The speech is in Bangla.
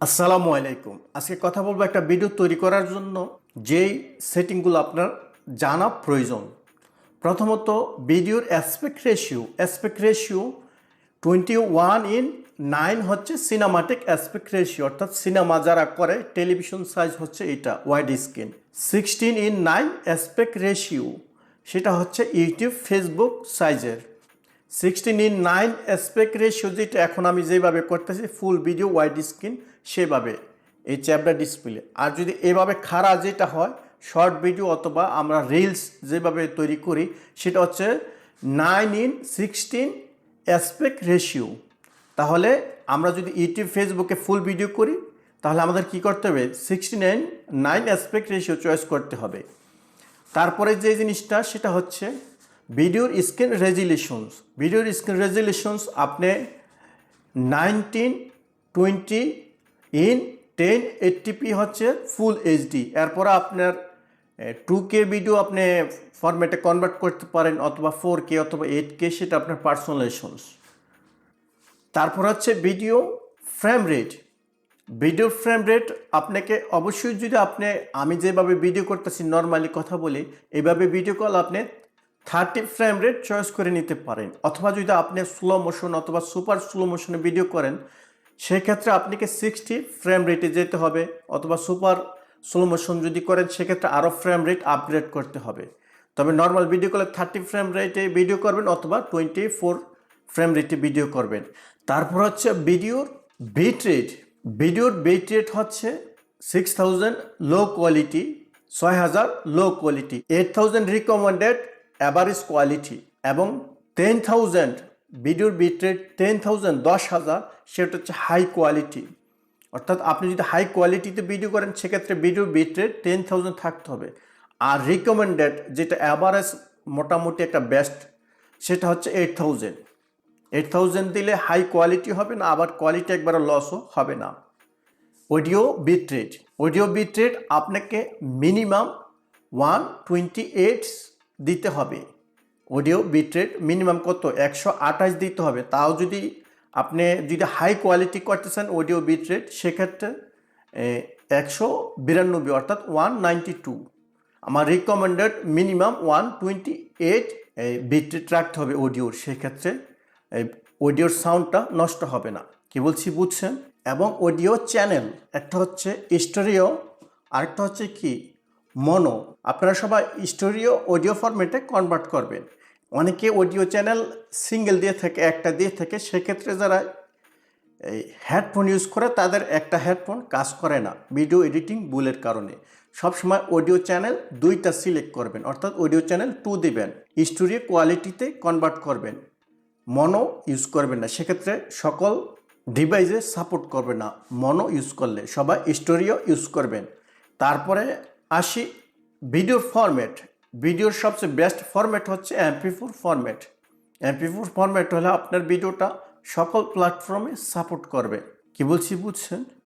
আসসালামু আলাইকুম। আজকে কথা বলব একটা ভিডিও তৈরি করার জন্য, যেই সেটিংগুলো আপনার জানা প্রয়োজন। প্রথমত ভিডিওর aspect ratio aspect ratio twenty one in nine হচ্ছে সিনেমাটিক অ্যাসপেক্ট রেশিও অর্থাৎ সিনেমা যারা করে টেলিভিশন সাইজ হচ্ছে এটা wide screen sixteen in nine aspect ratio সেটা হচ্ছে ইউটিউব ফেসবুক সাইজের sixteen in nine aspect ratio যেটা এখন আমি যেভাবে করতেছি ফুল ভিডিও ওয়াইড স্ক্রিন সেভাবে, এই চ্যাপটা ডিসপ্লে আর যদি এভাবে খাড়া যেটা হয় শর্ট ভিডিও অথবা আমরা রিলস যেভাবে তৈরি করি, সেটা হচ্ছে nine in sixteen aspect ratio তাহলে আমরা যদি ইউটিউব ফেসবুকে ফুল ভিডিও করি, তাহলে আমাদের কি করতে হবে? Sixty nine nine aspect ratio choice করতে হবে। তারপরে যে জিনিসটা, সেটা হচ্ছে ভিডিওর স্ক্রিন রেজুলেশনস ভিডিওর স্ক্রিন রেজুলেশনস আপনি nineteen twenty in ten eighty p হচ্ছে ফুল এইচডি এরপর আপনার টু কে ভিডিও আপনি ফরম্যাটে কনভার্ট করতে পারেন অথবা ফোর কে অথবা এইট কে সেটা আপনার পার্সোনালাইজেশনস তারপর হচ্ছে video frame rate video frame rate আপনাকে অবশ্যই যদি আপনি, আমি যেভাবে ভিডিও করতেছি নর্মালি কথা বলি, এভাবে ভিডিও কল আপনি থার্টি ফ্রেম রেট চয়েস করে নিতে পারেন। অথবা যদি আপনি স্লো মোশন অথবা সুপার স্লো মোশনে ভিডিও করেন, সেক্ষেত্রে আপনাকে সিক্সটি ফ্রেম রেটে যেতে হবে। অথবা সুপার স্লো মোশন যদি করেন, সেক্ষেত্রে আরও ফ্রেম রেট আপগ্রেড করতে হবে। তবে নর্মাল ভিডিও কলে থার্টি ফ্রেম রেটে ভিডিও করবেন অথবা টোয়েন্টি ফোর ফ্রেম রেটে ভিডিও করবেন। তারপর হচ্ছে ভিডিওর বিট রেট ভিডিওর বিট রেট হচ্ছে সিক্স থাউজেন্ড লো কোয়ালিটি ছয় হাজার low quality eight thousand recommended average quality এবং টেন থাউজেন্ড ভিডিওর বিট রেট টেন থাউজেন্ড দশ হাজার, সেটা হচ্ছে হাই কোয়ালিটি অর্থাৎ আপনি যদি হাই কোয়ালিটিতে ভিডিও করেন, সেক্ষেত্রে ভিডিওর বিট রেট টেন থাউজেন্ড থাকতে হবে। আর রিকমেন্ডেড যেটা অ্যাভারেজ মোটামুটি একটা বেস্ট সেটা হচ্ছে এইট থাউজেন্ড এইট থাউজেন্ড দিলে হাই কোয়ালিটি হবে না, আবার কোয়ালিটি একবারে লসও হবে না। Audio bit rate audio bit rate আপনাকে মিনিমাম ওয়ান টোয়েন্টি এইট দিতে হবে। অডিও বিট রেট মিনিমাম কত? একশো আঠাশ দিতে হবে। তাও যদি আপনি যদি হাই কোয়ালিটি করতে চান অডিও বিট রেট সেক্ষেত্রে একশো বিরানব্বই, অর্থাৎ ওয়ান নাইনটি টু আমার recommended minimum one twenty eight bit rate রাখতে হবে অডিওর সেক্ষেত্রে অডিওর সাউন্ডটা নষ্ট হবে না। কি বলছি বুঝছেন? এবং অডিও চ্যানেল একটা হচ্ছে স্টোরিও আরেকটা হচ্ছে কি? মনো আপনারা সবাই স্টোরিও, অডিও ফরম্যাটে কনভার্ট করবেন। অনেকে অডিও চ্যানেল সিঙ্গেল দিয়ে থাকে, একটা দিয়ে থাকে। সেক্ষেত্রে যারা এই হেডফোন ইউজ করে, তাদের একটা হেডফোন কাজ করে না ভিডিও এডিটিং ভুলের কারণে। সবসময় অডিও চ্যানেল দুইটা সিলেক্ট করবেন, অর্থাৎ অডিও চ্যানেল টু দিবেন। স্টোরিও কোয়ালিটিতে কনভার্ট করবেন। মনো ইউজ করবেন না, সেক্ষেত্রে সকল ডিভাইসে সাপোর্ট করবে না। মনো ইউজ করলে, সবাই স্টোরিও ইউজ করবেন। তারপরে আসি ভিডিওর ফরম্যাট ভিডিওর সবচেয়ে বেস্ট ফরম্যাট হচ্ছে MP four format MP four format হলে আপনার ভিডিওটা সকল প্ল্যাটফর্মে সাপোর্ট করবে। কি বলছি, বুঝছেন?